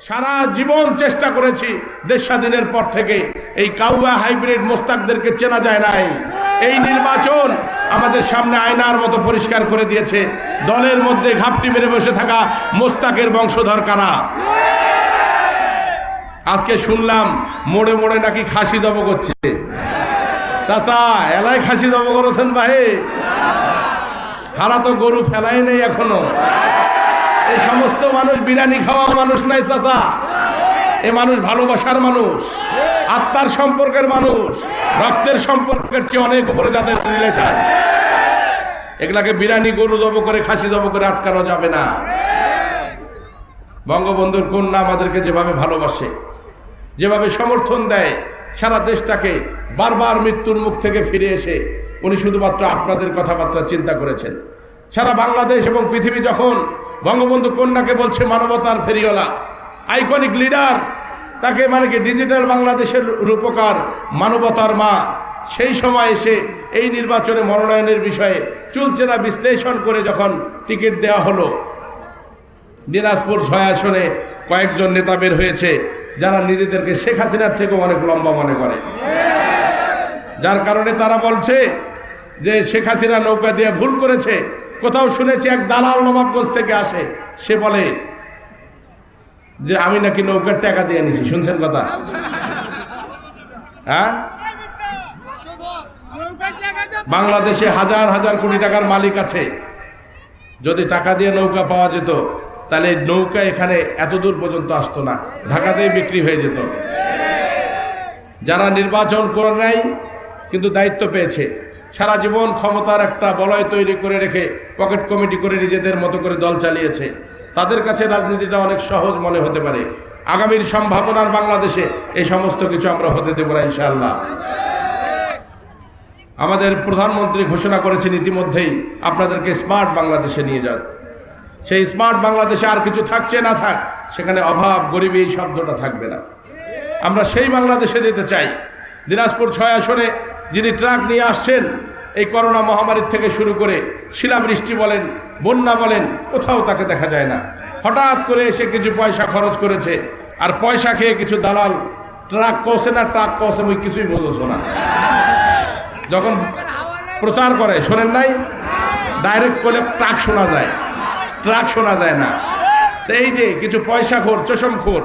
সারা জীবন চেষ্টা করেছি দেশ স্বাধীনের পর থেকে। এই কাউয়া হাইব্রিড মোস্তাকদেরকে চেনা যায় নাই। এই নির্বাচন আমাদের সামনে আয়নার মতো পরিষ্কার করে দিয়েছে। দলের মধ্যে ঘাপটি মেরে বসে থাকা মোস্তাকের বংশধর কারা? আজকে শুনলাম মোড়ে মোড়ে নাকি খাসি জব করছে। চাচা, এলাই খাসি জব করেছেন ভাই। হারা তো গরু ফেলাই নেই এখনও। এই সমস্ত মানুষ বিরিয়ানি খাওয়া মানুষ নাই, চাচা। এ মানুষ ভালোবাসার মানুষ, আত্মার সম্পর্কের মানুষ, রক্তের সম্পর্কের চেয়ে অনেক উপরে যাদের রিলেশন এগুলাকে বিরিয়ানি গরু জব করে, খাসি জব করে আটকানো যাবে না। বঙ্গবন্ধুর কন্যা আমাদেরকে যেভাবে ভালোবাসে, যেভাবে সমর্থন দেয়, সারা দেশটাকে বারবার মৃত্যুর মুখ থেকে ফিরে এসে উনি শুধুমাত্র আপনাদের কথাবার্তা চিন্তা করেছেন। সারা বাংলাদেশ এবং পৃথিবী যখন বঙ্গবন্ধু কন্যাকে বলছে মানবতার ফেরিওয়ালা আইকনিক লিডার তাকে মানে কি ডিজিটাল বাংলাদেশের রূপকার, মানবতার মা, সেই সময় এসে এই নির্বাচনে মনোনয়নের বিষয়ে চুলচেরা বিশ্লেষণ করে যখন টিকিট দেওয়া হলো, দিনাজপুর ছয় আসনে কয়েকজন নেতা বের হয়েছে, যারা নিজেদেরকে শেখ হাসিনার থেকেও অনেক লম্বা মনে করে। যার কারণে তারা বলছে যে শেখ হাসিনা নৌকা দিয়ে ভুল করেছে কোথাও শুনেছি এক দালাল নবাবগঞ্জ থেকে আসে, সে বলে যে আমি নাকি নৌকার টাকা দিয়ে নিছি শুনছেন কথা? হ্যাঁ? বাংলাদেশে হাজার হাজার কোটি টাকার মালিক আছে। যদি টাকা দিয়ে নৌকা পাওয়া যেত, তাহলে নৌকা এখানে এত দূর পর্যন্ত আসতো না, ঢাকাতেই বিক্রি হয়ে যেত। যারা নির্বাচন করে নেয় কিন্তু দায়িত্ব পেয়েছে। সারা জীবন ক্ষমতার একটা বলয় তৈরি করে রেখে পকেট কমিটি করে নিজেদের মতো করে দল চালিয়েছে। তাদের কাছে রাজনীতিটা অনেক সহজ মনে হতে পারে। আগামীর সম্ভাবনার বাংলাদেশে এই সমস্ত কিছু আমরা হতে দেবো না ইনশাআল্লাহ। আমাদের প্রধানমন্ত্রী ঘোষণা করেছেন ইতিমধ্যেই, আপনাদেরকে স্মার্ট বাংলাদেশে নিয়ে যান। সেই স্মার্ট বাংলাদেশে আর কিছু থাকছে না থাক, সেখানে অভাব, গরিবী এই শব্দটা থাকবে না। আমরা সেই বাংলাদেশে যেতে চাই। দিনাজপুর ছয় আসনে যিনি ট্রাক নিয়ে আসছেন, এই করোনা মহামারীর থেকে শুরু করে শিলাবৃষ্টি বলেন, বন্যা বলেন, কোথাও তাকে দেখা যায় না। হঠাৎ করে এসে কিছু পয়সা খরচ করেছে, আর পয়সা খেয়ে কিছু দালাল, ট্রাক কষে না, ট্রাক কষে, মুই কিছুই বোঝো না। যখন প্রচার করে, শোনেন নাই? ডাইরেক্ট করলে ট্রাক শোনা যায়, ট্রাক শোনা যায় না। তো এই যে কিছু পয়সা খোর চশম খোর,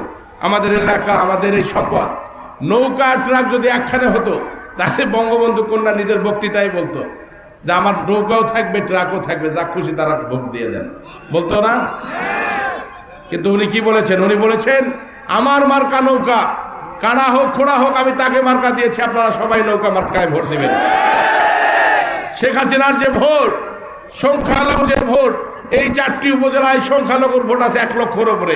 আমাদের এলাকা, আমাদের এই সম্পদ নৌকা ট্রাক যদি একখানে হতো তাহলে বঙ্গবন্ধু কন্যা নিজের বক্তৃতায় বলতো যে আমার নৌকাও থাকবে, ট্রাকও থাকবে, যা খুশি তারা ভোট দিয়ে দেন। বলতো না? কিন্তু উনি কি বলেছেন? উনি বলেছেন, আমার মার্কা নৌকা, কাড়া হোক, খোড়া হোক, আমি তাকে মার্কা দিয়েছি, আপনারা সবাই নৌকা মার্কায় ভোট দেবেন। শেখ হাসিনার যে ভোট সংখ্যালঘু যে ভোট এই চারটি উপজেলায় সংখ্যালঘুর ভোট আছে এক লক্ষর উপরে।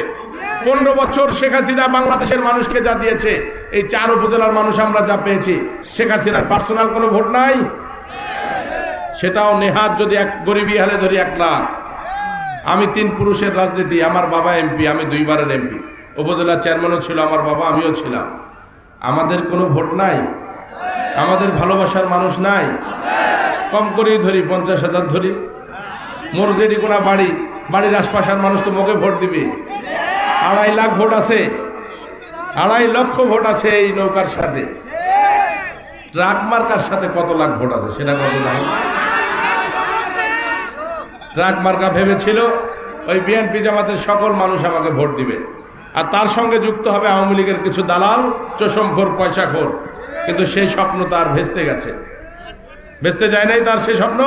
পনেরো বছর শেখ হাসিনা বাংলাদেশের মানুষকে যা দিয়েছে, এই চার উপজেলার মানুষ আমরা যা পেয়েছি, শেখ হাসিনার পার্সোনাল কোনো ভোট নাই? সেটাও নেহাত যদি এক গরিবী হারে ধরি এক লাখ। আমি তিন পুরুষের রাজনীতি, আমার বাবা এমপি, আমি দুইবারের এমপি। উপজেলা চেয়ারম্যানও ছিল, আমার বাবা, আমিও ছিলাম। আমাদের কোনো ভোট নাই? আমাদের ভালোবাসার মানুষ নাই? কম করেই ধরি, পঞ্চাশ হাজার ধরি। মোর যেটি কোনো বাড়ি, বাড়ির আশপাশের মানুষ তো মোকে ভোট দিবে। আড়াই লাখ ভোট আছে। আড়াই লক্ষ ভোট আছে এই নৌকার সাথে। ট্রাক মার্কার সাথে কত লাখ ভোট আছে সেটা কত নাই। ট্রাক মার্কা ভেবেছিল, ওই বিএনপি জামাতের সকল মানুষ আমাকে ভোট দিবে। আর তার সঙ্গে যুক্ত হবে আওয়ামী লীগের কিছু দালাল চশমখোর পয়সাখোর কিন্তু সেই স্বপ্ন তার ভেস্তে গেছে। ভেস্তে যায় নাই তার সেই স্বপ্ন?